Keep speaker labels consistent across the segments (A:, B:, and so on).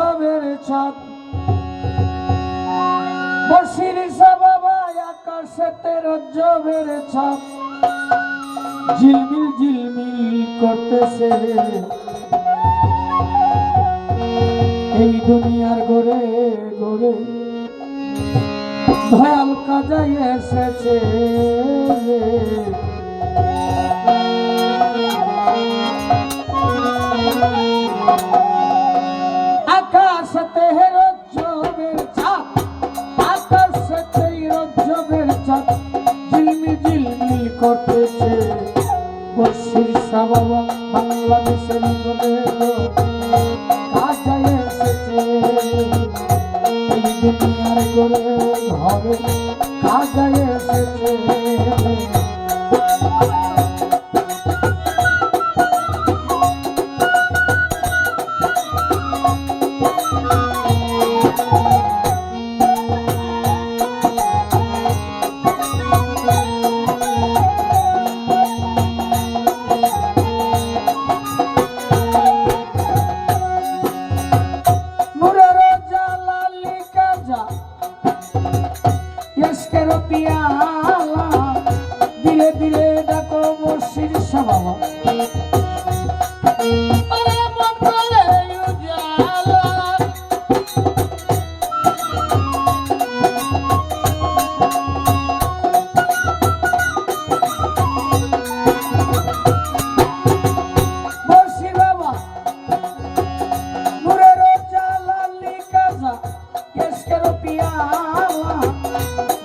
A: সবের ছাদ। বসির বাবা আকাশেতে রজ্জবের ছাদ ঝিলমিল ঝিলমিল করতেছে। এই দুনিয়ার গড়ে গড়ে ভয়াল কাজাই এসেছে। Hasta luego.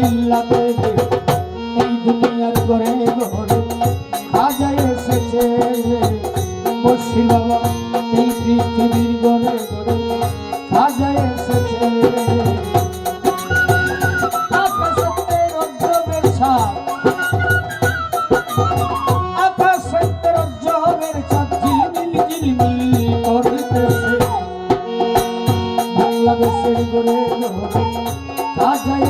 A: চিল্লা পেয়ে এই দুনিয়ার করে ঘরে খাজা এসেছে বসি বাবা, এই পৃথিবীর ঘরে ঘরে খাজা এসেছে করতেছে। বাংলাদেশের করে রাজায়